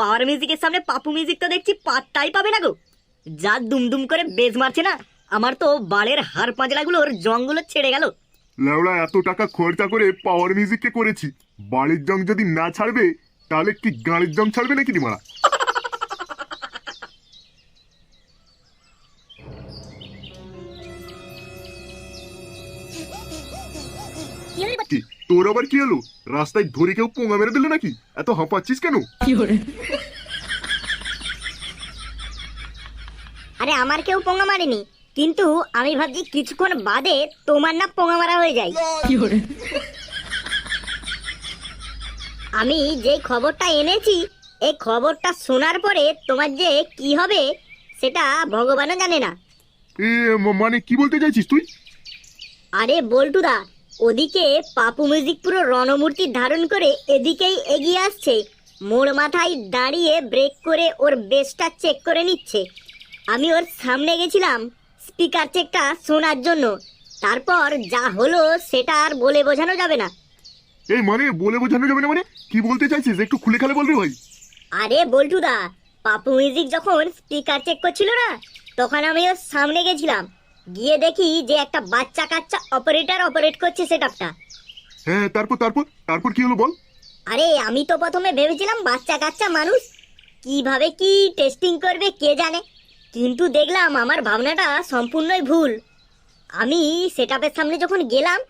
পাওয়ার মিউজিকের সামনে পাপু মিউজিক তো দেখছি পাত্তাই পাবে না গো। যা দুমদুম করে বেজ মারছে না, আমার তো বালের হাড় পাঁজলাগুলোর জঙ্গল ছেড়ে গেল। লেওড়া, এত টাকা খরচা করে পাওয়ার মিউজিককে করেছি বাড়ির জং যদি না ছাড়বে, তাহলে কি গাড়ির জং ছাড়বে নাকি মারা? তোর আবার কি হলো? রাস্তায় ধরে কেউ পোঙা মেরে দিল নাকি? এত হাঁপাচ্ছিস কেন? আরে আমার কেউ পোঙা মারেনি। কিন্তু আমি ভাবছি কিছুক্ষণ বাদে তোমার না পোঙা মারা হয়ে যায়। আমি যে খবরটা এনেছি এই খবরটা শোনার পরে তোমার যে কি হবে সেটা ভগবানও জানে না। এ মানে কি বলতে চাইছিস তুই? আরে বল্টুদা ওদিকে পাপু মিউজিক পুরো রণমূর্তি ধারণ করে এদিকেই এগিয়ে আসছে। মোড় মাথায় দাঁড়িয়ে ব্রেক করে ওর বেসটা চেক করে নিচ্ছে। আমি ওর সামনে গেছিলাম স্পিকার চেকটা শোনার জন্য। তারপর যা হলো সেটা আর বলে বোঝানো যাবে না। এই মানে বলে বোঝানো যাবে না মানে? কি বলতে চাইছিস? একটু খুলে খালে বল রে ভাই। আরে বল্টুদা পাপু মিউজিক যখন স্পিকার চেক করছিল না তখন আমি ওর সামনে গেছিলাম। গিয়ে দেখি যে একটা বাচ্চা কাচ্চা অপারেটর অপারেট করছে সেটআপটা হ্যাঁ তারপর তারপর তারপর কি হলো বল? আরে আমি তো প্রথমে ভেবেছিলাম বাচ্চা কাচ্চা মানুষ কীভাবে কি টেস্টিং করবে কে জানে। কিন্তু দেখলাম আমার ভাবনাটা সম্পূর্ণই ভুল। আমি সেটআপের সামনে যখন গেলাম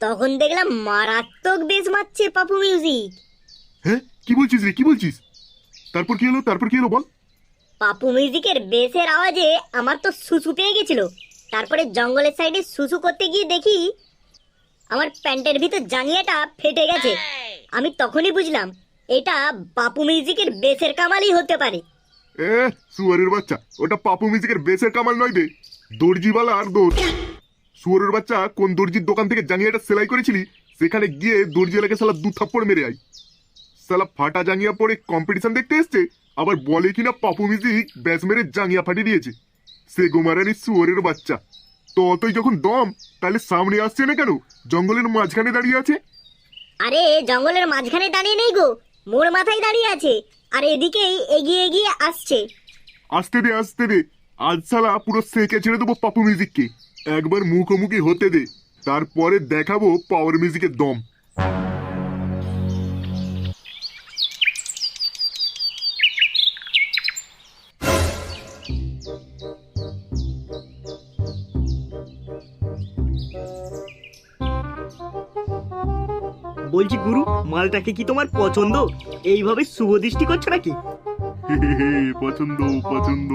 তখন দেখলাম মারাত্মক বেজ মারছে পাপু মিউজিক হ্যাঁ কি বলছিস রে কি বলছিস? তারপর কি হলো তারপর কি হলো বল? পাপু মিউজিকের বেসের আওয়াজে আমার তো সুসু পেয়ে গেছিল। তারপরে জঙ্গলের সাইডে সুসু করতে গিয়ে দেখি আমার প্যান্টের ভিতর জাঙ্গিয়াটা ফেটে গেছে। আমি তখনই বুঝলাম এটা পাপু মিউজিকের বেসের কামালই হতে পারে। এ সুয়ারের বাচ্চা ওটা পাপু মিউজিকের বেসের কামাল নয় বে দর্জিওয়ালা আর দোষ সুয়ারের বাচ্চা কোন দর্জির দোকান থেকে জাঙ্গিয়াটা সেলাই করেছিলি? সেখানে গিয়ে দর্জিওয়ালাকে সালা দু থাপ্পড় মেরে আই সালা ফাটা জাঙ্গিয়া পরে কম্পিটিশন দেখতে এসছে আবার বলে কিনা পাপু মিউজিক ব্যাস মেরে জাঙ্গিয়া ফাটিয়ে দিয়েছে। সে গোমারানি সুয়ারের বাচ্চা। তো অতই যখন দম তাহলে সামনে আসছে না কেন? জঙ্গলের মাঝখানে দাঁড়িয়ে আছে? আরে জঙ্গলের মাঝখানে দাঁড়িয়ে নেই গো। মোড় মাথায় দাঁড়িয়ে আছে। আর এদিকেই এগিয়ে এগিয়ে আসছে। আসতে দে আসতে দে। আজ সালা পুরো সেকে ছেড়ে দেবো পাপু মিউজিককে। একবার মুখোমুখি হতে দে। তারপরে দেখাবো পাওয়ার মিউজিকের দম। বলছি গুরু মালটাকে কি তোমার পছন্দ? এইভাবে শুভ দৃষ্টি করছ নাকি? পছন্দ পছন্দ।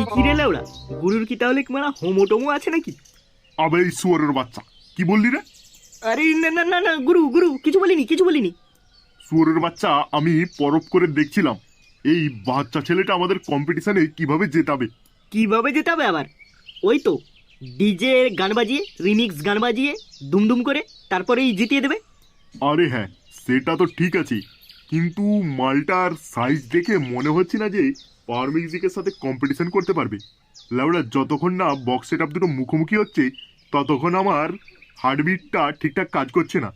ই কি রে লেওড়া? গুরুর কি তাহলে মানে হোমোটোমো আছে নাকি? আবে এই সুয়ারের বাচ্চা। কি বললি রে? আরে না না না না গুরু গুরু কিছু বলিনি কিছু বলিনি। সুয়ারের বাচ্চা আমি পরব করে দেখছিলাম। এই বাচ্চা ছেলেটা আমাদের কম্পিটিশনে কীভাবে জেতাবে? কীভাবে যেতে হবে আবার? ওই তো ডিজে গান বাজিয়ে রিমিক্স গান বাজিয়ে দুমদুম করে তারপরেই জিতিয়ে দেবে। আরে হ্যাঁ সেটা তো ঠিক আছে। কিন্তু মালটার সাইজ দেখে মনে হচ্ছে না যে পাওয়ার মিউজিকের সাথে কম্পিটিশন করতে পারবে। লাউডা যতক্ষণ না বক্স সেট আপ দুটো মুখোমুখি হচ্ছে ততক্ষণ আমার হার্টবিটটা ঠিকঠাক কাজ করছে না।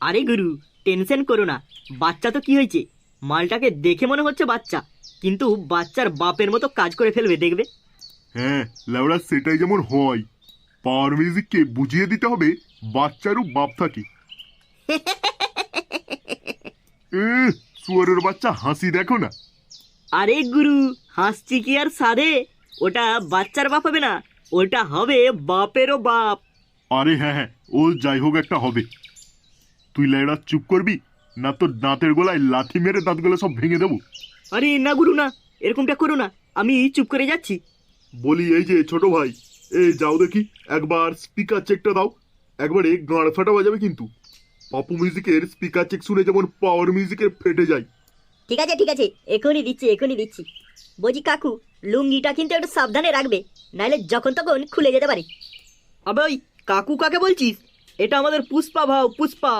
আরে গুরু টেনশন করো না। বাচ্চা তো কি হয়েছে? মালটাকে দেখে মনে হচ্ছে বাচ্চা কিন্তু বাচ্চার বাপের মতো কাজ করে ফেলবে দেখবে। হ্যাঁ লাউডা সেটাই যেমন হয়। পাওয়ার মিউজিককে বুঝিয়ে দিতে হবে বাচ্চারও বাপ থাকে। শুয়োরের বাচ্চা হাসি দেখো না। আরে গুরু হাসছি কি আর সাদে ওটা বাচ্চার বাপ হবে না ওটা হবে বাপেরও বাপ। আরে হ্যাঁ হ্যাঁ ও যাই হোক একটা হবে। তুই লাইড়া চুপ করবি? না তোর দাঁতের গোলায় লাথি মেরে দাঁতগুলো সব ভেঙে দেবো। আরে না গুরু না এরকমটা করো না আমি চুপ করে যাচ্ছি। বলি এই যে ছোট ভাই এই যাও দেখি একবার স্পিকার চেকটা দাও। একবারে গাঁড় ফাটা বাজাবে কিন্তু। পাপু মিউজিকের স্পিকার চেক শুনে যেমন পাওয়ার মিউজিকের ফেটে যায়। ঠিক আছে ঠিক আছে এখনই দিচ্ছি এখনই দিচ্ছি। বলছি কাকু লুঙ্গিটা কিন্তু একটু সাবধানে রাখবে নাহলে যখন তখন খুলে যেতে পারে। আবে ওই কাকু কাকে বলছিস? এটা আমাদের পুষ্পা ভাও পুষ্পা।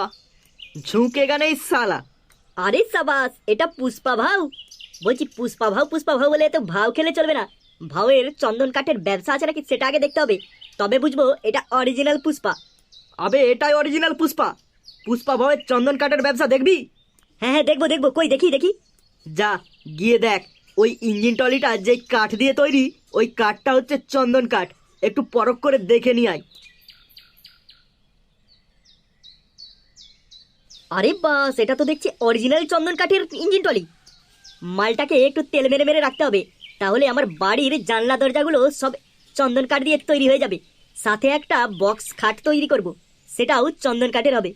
ঝুঁকে গানে সালা আরে সাবাস এটা পুষ্পা ভাও। বলছি পুষ্পা ভাও পুষ্পা ভাও বলে তো ভাও খেলে চলবে না। ভাওয়ের চন্দন কাঠের ব্যবসা আছে নাকি সেটা আগে দেখতে হবে। তবে বুঝব এটা অরিজিনাল পুষ্পা। আবে এটাই অরিজিনাল পুষ্পা। পুষ্পা ভাওয়ের চন্দন কাঠের ব্যবসা দেখবি? হ্যাঁ হ্যাঁ দেখব দেখব। কই দেখি দেখি। যা গিয়ে দেখ। ওই ইঞ্জিন টলিটা যে কাঠ দিয়ে তৈরি ওই কাঠটা হচ্ছে চন্দন কাঠ। একটু পরখ করে দেখে নিয়ে আয়। আরে বাস এটা তো দেখছি অরিজিনাল চন্দন কাঠের ইঞ্জিন টলি মালটাকে একটু তেল মেরে মেরে রাখতে হবে। তাহলে আমার বাড়ির জানলা দরজাগুলো সব চন্দন কাঠ দিয়ে তৈরি হয়ে যাবে। সাথে একটা বক্স খাট তৈরি করব। সেটাও চন্দন কাঠের হবে।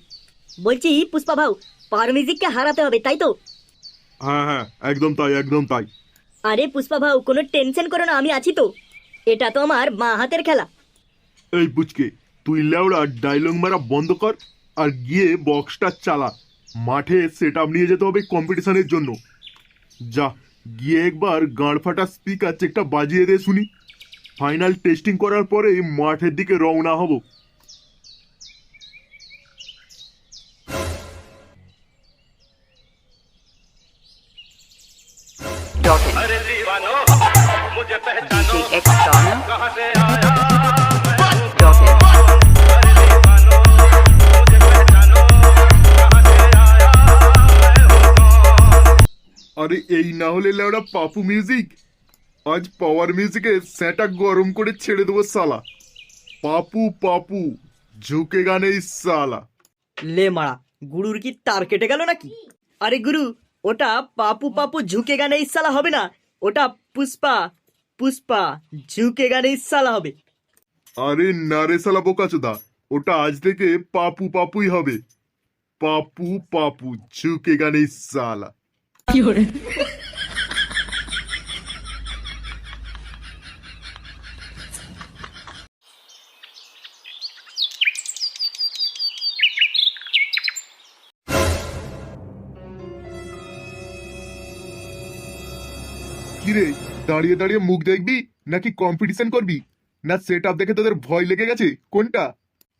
বলছি পুষ্পা ভাউ পাওয়ার মিউজিককে হারাতে হবে তাই তো? হ্যাঁ হ্যাঁ একদম তাই একদম তাই। আরে পুষ্পা ভাউ কোনো টেনশন করো না আমি আছি তো। এটা তো আমার মা হাতের খেলা। এই বুঝকে তুই লেওড়া ডায়লগ মারা বন্ধ কর আর গিয়ে বক্সটা চালা। মাঠে সেট নিয়ে যেতে হবে কম্পিটিশনের জন্য। যা গিয়ে একবার গাঁড় ফাটা স্পিকার চেকটা বাজিয়ে দে শুনি। ফাইনাল টেস্টিং করার পরে মাঠের দিকে রওনা হব। এই না হলে লেওড়া পাপু মিউজিক আজ পাওয়ার মিউজিকে স্যাটা গরম করে ছেড়ে দেবো সালা। পাপু পাপু ঝুঁকে গানে সালা। লে মারা গুরুর কি তার কেটে গেল নাকি? আরে গুরু ওটা পাপু পাপু ঝুঁকে গানে ইসালা হবে না। ওটা পুষ্পা পুষ্পা ঝুঁকে গানে ইসালা হবে। আরে না রে সালা বোকাচোদা ওটা আজ থেকে পাপু পাপুই হবে। পাপু পাপু ঝুঁকে গানে সালা। কিরে দাঁড়িয়ে দাঁড়িয়ে মুখ দেখবি নাকি কম্পিটিশন করবি? না সেট আপ দেখে তোদের ভয় লেগে গেছে? কোনটা?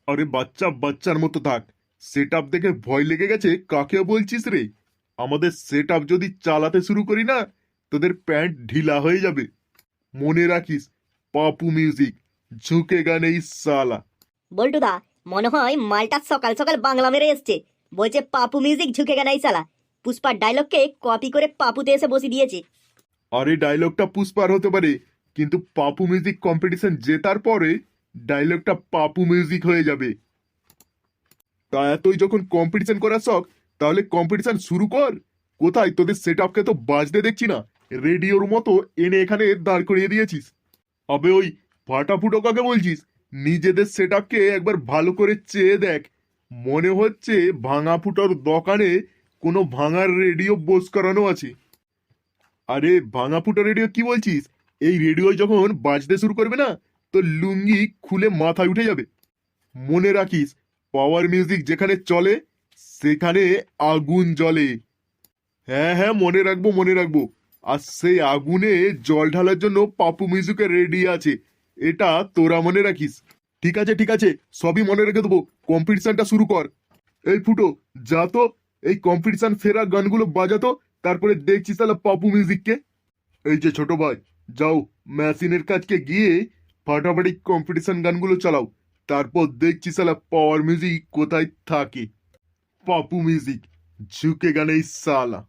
আরে বাচ্চা, বাচ্চার মতো থাক। সেট আপ দেখে ভয় লেগে গেছে? কাকে বলছিস রে? আমাদের সেট আপ যদি চালাতে শুরু করি না, তোদের প্যান্ট ঢিলা হয়ে যাবে। মনে রাখিস, পাপু মিউজিক ঝুঁকে গানে সালা। বল্টুদা, মনে হয় মালটা সকাল সকাল বাংলা মেরে এসছে। বলছে পাপু মিউজিক ঝুঁকে গেনাই চালা পুষ্পার ডায়লগকে কপি করে পাপুতে এসে বসে দিয়েছে। আরে ডায়লগটা পুষ্পার হতে পারে। কিন্তু পাপু মিউজিক কম্পিটিশন জেতার পরে ডায়লগটা পাপু মিউজিক হয়ে যাবে। তা এতই যখন কম্পিটিশন করার শখ, তাহলে কম্পিটিশন শুরু কর। কোথায়? তোদের সেট আপকে তো বাজতে দেখছি না। রেডিওর মতো এনে এখানে দাঁড় করিয়ে দিয়েছিস। আবে ওই ফাটা ফুটো কাকে বলছিস? নিজেদের সেট আপকে একবার ভালো করে চেয়ে দেখ। মনে হচ্ছে ভাঙা ফুটোর দোকানে কোনো ভাঙার রেডিও বোস করানো আছে। আরে ভাঙা ফুটো রেডিও কি বলছিস? এই রেডিও যখন বাজতে শুরু করবে না, তো লুঙ্গি খুলে মাথায় উঠে যাবে। মনে রাখিস পাওয়ার মিউজিক যেখানে চলে, সেখানে আগুন জ্বলে। হ্যাঁ হ্যাঁ মনে রাখব মনে রাখব। আর সেই আগুনে জল ঢালার জন্য পাপু মিউজিকের রেডি আছে। এটা তোরা মনে রাখিস। ঠিক আছে ঠিক আছে, সবই মনে রেখে দেবো। কম্পিটিশনটা শুরু কর। এই ফুটো, যা তো, এই কম্পিটিশন ফেরা গানগুলো বাজাতো তারপরে দেখছি তাহলে পাপু মিউজিককে এই যে ছোট ভাই, যাও মেশিনের কাজকে গিয়ে ফাটাফাটি কম্পিটিশন গানগুলো চালাও। তারপর দেখছি সালা পাওয়ার মিউজিক কোথায় থাকে। পাপু মিউজিক ঝুঁকে গানে সালা